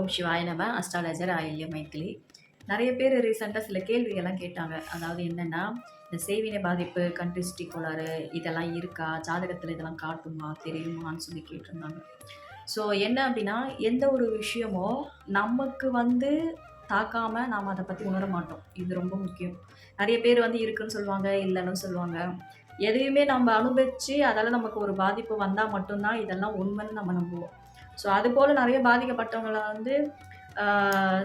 ஓம் சிவாய நம அஸ்ட்ராலஜர் ஆயில்ய மைத்திலி. நிறைய பேர் ரீசெண்டாக சில கேள்விகள்லாம் கேட்டாங்க. அதாவது என்னென்னா இந்த சேவினை பாதிப்பு கண்ட்ரிஸ்டி கோளாறு இதெல்லாம் இருக்கா? ஜாதகத்தில் இதெல்லாம் காட்டுமா? தெரியுமான்னு சொல்லி கேட்டிருந்தாங்க. ஸோ என்ன அப்படின்னா எந்த ஒரு விஷயமோ நமக்கு வந்து தாக்காமல் நாம் அதை பற்றி உணர மாட்டோம். இது ரொம்ப முக்கியம். நிறைய பேர் வந்து இருக்குன்னு சொல்லுவாங்க இல்லைன்னு சொல்லுவாங்க. எதையுமே நம்ம அனுபவித்து அதால் நமக்கு ஒரு பாதிப்பு வந்தால் மட்டும்தான் இதெல்லாம் உண்மைன்னு நம்ம நம்புவோம். ஸோ அதுபோல் நிறைய பாதிக்கப்பட்டவங்களை வந்து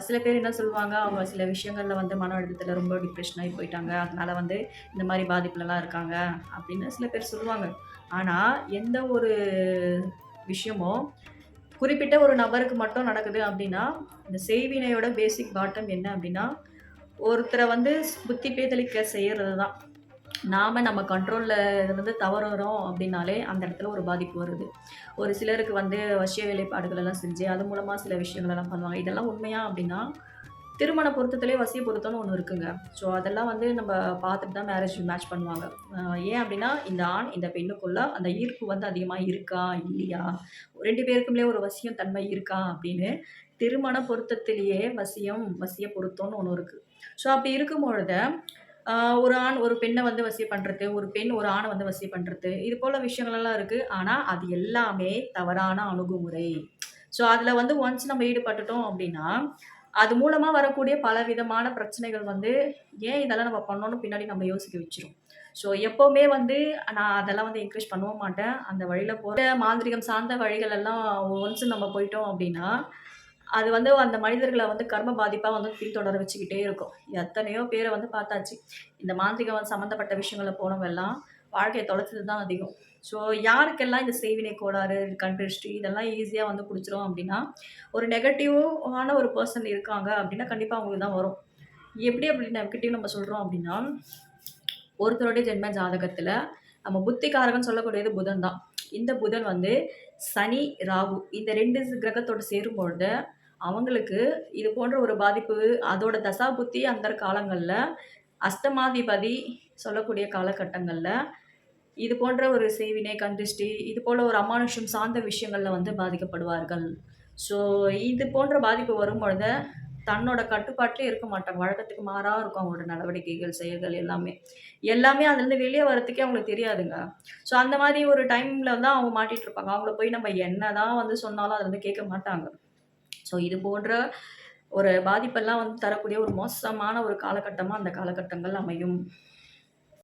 சில பேர் என்ன சொல்லுவாங்க அவங்க சில விஷயங்களில் வந்து மன அழுத்தத்தில் ரொம்ப டிப்ரெஷன் ஆகி போயிட்டாங்க. அதனால் வந்து இந்த மாதிரி பாதிப்புலலாம் இருக்காங்க அப்படின்னு சில பேர் சொல்லுவாங்க. ஆனால் எந்த ஒரு விஷயமும் குறிப்பிட்ட ஒரு நபருக்கு மட்டும் நடக்குது அப்படின்னா இந்த செய்வினையோட பேசிக் பாட்டம் என்ன அப்படின்னா ஒருத்தரை வந்து புத்தி பேதளிக்க செய்கிறது தான் நாம் நம்ம கண்ட்ரோலில் இருந்து தவறுறோம் அப்படின்னாலே அந்த இடத்துல ஒரு பாதிப்பு வருது. ஒரு சிலருக்கு வந்து வசிய வேலைப்பாடுகள் எல்லாம் செஞ்சு அது மூலமாக சில விஷயங்கள் எல்லாம் பண்ணுவாங்க. இதெல்லாம் உண்மையா அப்படின்னா திருமண பொருத்தத்திலே வசிய பொருத்தம்னு ஒன்று இருக்குங்க. ஸோ அதெல்லாம் வந்து நம்ம பார்த்துட்டு தான் மேரேஜ் மேட்ச் பண்ணுவாங்க. ஏன் அப்படின்னா இந்த ஆண் இந்த பெண்ணுக்குள்ளே அந்த ஈர்ப்பு வந்து அதிகமாக இருக்கா இல்லையா? ரெண்டு பேருக்குமே ஒரு வசியம் தன்மை இருக்கா அப்படின்னு திருமண பொருத்தத்திலேயே வசியம் வசிய பொருத்தம்னு ஒன்று இருக்குது ஸோ அப்படி இருக்கும் பொழுது ஒரு ஆண் ஒரு பெண்ணை வந்து வசியம் பண்ணுறது ஒரு பெண் ஒரு ஆணை வந்து வசியம் பண்ணுறது இது போல் விஷயங்கள்லாம் இருக்குது ஆனால் அது எல்லாமே தவறான அணுகுமுறை. ஸோ அதில் வந்து ஒன்ஸ் நம்ம ஈடுபட்டுட்டோம் அப்படின்னா அது மூலமாக வரக்கூடிய பல விதமான பிரச்சனைகள் வந்து ஏன் இதெல்லாம் நம்ம பண்ணோன்னு பின்னாடி நம்ம யோசிக்க வச்சிரும். ஸோ எப்போவுமே வந்து நான் அதெல்லாம் வந்து என்கரேஜ் பண்ணவும் மாட்டேன். அந்த வழியில் போகிற மாந்திரிகம் சார்ந்த வழிகள் எல்லாம் ஒன்ஸ் நம்ம போயிட்டோம் அப்படின்னா அது வந்து அந்த மனிதர்களை வந்து கர்ம பாதிப்பாக வந்து பின்தொடர வச்சுக்கிட்டே இருக்கும். எத்தனையோ பேரை வந்து பார்த்தாச்சு. இந்த மாந்திரிகம் வந்து சம்மந்தப்பட்ட விஷயங்களில் போனவங்க எல்லாம் வாழ்க்கையை தொலைச்சது தான் அதிகம். ஸோ யாருக்கெல்லாம் இந்த செய்வினை கோளாறு கண்ட்ரிஸ்ட்ரி இதெல்லாம் ஈஸியாக வந்து பிடிச்சிரும் அப்படின்னா ஒரு நெகட்டிவான ஒரு பர்சன் இருக்காங்க அப்படின்னா கண்டிப்பாக அவங்களுக்கு தான் வரும். எப்படி அப்படி நெகட்டிவ் நம்ம சொல்கிறோம் அப்படின்னா ஒருத்தருடைய ஜென்ம ஜாதகத்தில் நம்ம புத்திகாரகன் சொல்லக்கூடியது புதன் தான். இந்த புதன் வந்து சனி ராகு இந்த ரெண்டு கிரகத்தோடு சேரும்பொழுது அவங்களுக்கு இது போன்ற ஒரு பாதிப்பு அதோட தசா புத்தி அந்த காலங்களில் அஷ்டமாதிபதி சொல்லக்கூடிய காலகட்டங்களில் இது போன்ற ஒரு செய்வினை கந்திஷ்டி இது போல் ஒரு அமானுஷம் சார்ந்த விஷயங்களில் வந்து பாதிக்கப்படுவார்கள். ஸோ இது போன்ற பாதிப்பு வரும்பொழுது தன்னோட கட்டுப்பாட்டிலே இருக்க மாட்டாங்க. வழக்கத்துக்கு மாறாக இருக்கும் அவங்களோட நடவடிக்கைகள் செயல்கள் எல்லாமே. எல்லாமே அதுலேருந்து வெளியே வரத்துக்கே அவங்களுக்கு தெரியாதுங்க. ஸோ அந்த மாதிரி ஒரு டைமில் தான் அவங்க மாட்டிகிட்டு இருப்பாங்க. அவங்கள போய் நம்ம என்ன தான் வந்து சொன்னாலும் அதை வந்து கேட்க மாட்டாங்க. ஸோ இது போன்ற ஒரு பாதிப்பெல்லாம் வந்து தரக்கூடிய ஒரு மோசமான ஒரு காலகட்டமாக அந்த காலகட்டங்கள் அமையும்.